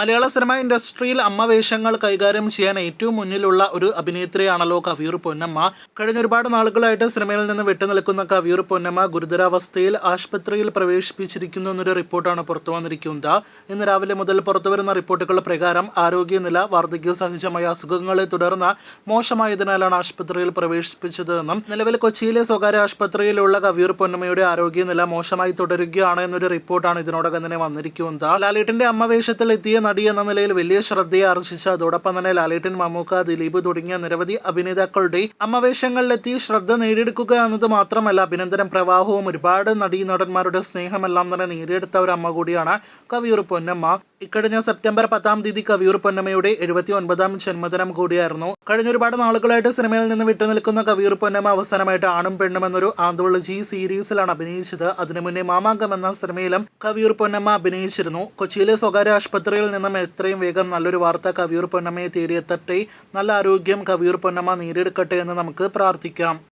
മലയാള cinema ഇൻഡസ്ട്രിയിൽ അമ്മ വേഷങ്ങൾ കൈകാര്യം ചെയ്യാൻ ഏറ്റവും മുന്നിലുള്ള ഒരു അഭിനേത്രിയാണല്ലോ കവിയൂർ പൊന്നമ്മ. കഴിഞ്ഞ ഒരുപാട് നാളുകളായിട്ട് സിനിമയിൽ നിന്ന് വിട്ടുനിൽക്കുന്ന കവിയൂർ പൊന്നമ്മ ഗുരുതരാവസ്ഥയിൽ ആശുപത്രിയിൽ പ്രവേശിപ്പിച്ചിരിക്കുന്നു എന്നൊരു റിപ്പോർട്ടാണ് പുറത്തു വന്നിരിക്കുന്നത്. ഇന്ന് രാവിലെ മുതൽ പുറത്തുവരുന്ന റിപ്പോർട്ടുകൾ പ്രകാരം ആരോഗ്യനില വാർദ്ധക്യ സഹജമായ അസുഖങ്ങളെ തുടർന്ന് മോശമായതിനാലാണ് ആശുപത്രിയിൽ പ്രവേശിപ്പിച്ചതെന്നും നിലവിൽ കൊച്ചിയിലെ സ്വകാര്യ ആശുപത്രിയിലുള്ള കവിയൂർ പൊന്നമ്മയുടെ ആരോഗ്യനില മോശമായി തുടരുകയാണ് എന്നൊരു റിപ്പോർട്ടാണ് ഇതിനോടകം തന്നെ വന്നിരിക്കുന്നത്. ലാലേട്ടിന്റെ അമ്മ വേഷത്തിൽ എത്തിയ നടി എന്ന നിലയിൽ വലിയ ശ്രദ്ധയെ ആർജിച്ച അതോടൊപ്പം തന്നെ ലാലേട്ടൻ മമ്മൂക്ക ദിലീപ് തുടങ്ങിയ നിരവധി അഭിനേതാക്കളുടെ അമ്മവേഷങ്ങളിലെത്തി ശ്രദ്ധ നേടിയെടുക്കുക എന്നത് മാത്രമല്ല അഭിനന്ദനം പ്രവാഹവും ഒരുപാട് നടീ നടന്മാരുടെ സ്നേഹമെല്ലാം തന്നെ നേടിയെടുത്ത ഒരു അമ്മ കൂടിയാണ് കവിയൂർ പൊന്നമ്മ. ഇക്കഴിഞ്ഞ സെപ്റ്റംബർ പത്താം തീയതി കവിയൂർ പൊന്നമ്മയുടെ എഴുപത്തി ഒൻപതാം ജന്മദിനം കൂടിയായിരുന്നു. കഴിഞ്ഞ ഒരുപാട് നാളുകളായിട്ട് സിനിമയിൽ നിന്ന് വിട്ടുനിൽക്കുന്ന കവിയൂർ പൊന്നമ്മ അവസാനമായിട്ട് ആണും പെണ്ണും എന്നൊരു ആന്തോളജി സീരീസിലാണ് അഭിനയിച്ചത്. അതിനു മുന്നേ മാമാങ്കം എന്ന സിനിമയിലും കവിയൂർ പൊന്നമ്മ അഭിനയിച്ചിരുന്നു. കൊച്ചിയിലെ സ്വകാര്യ ആശുപത്രിയിൽ നിന്നും എത്രയും വേഗം നല്ലൊരു വാർത്ത കവിയൂർ പൊന്നമ്മയെ തേടിയെത്തട്ടെ. നല്ല ആരോഗ്യം കവിയൂർ പൊന്നമ്മ നേടിയെടുക്കട്ടെ എന്ന് നമുക്ക് പ്രാർത്ഥിക്കാം.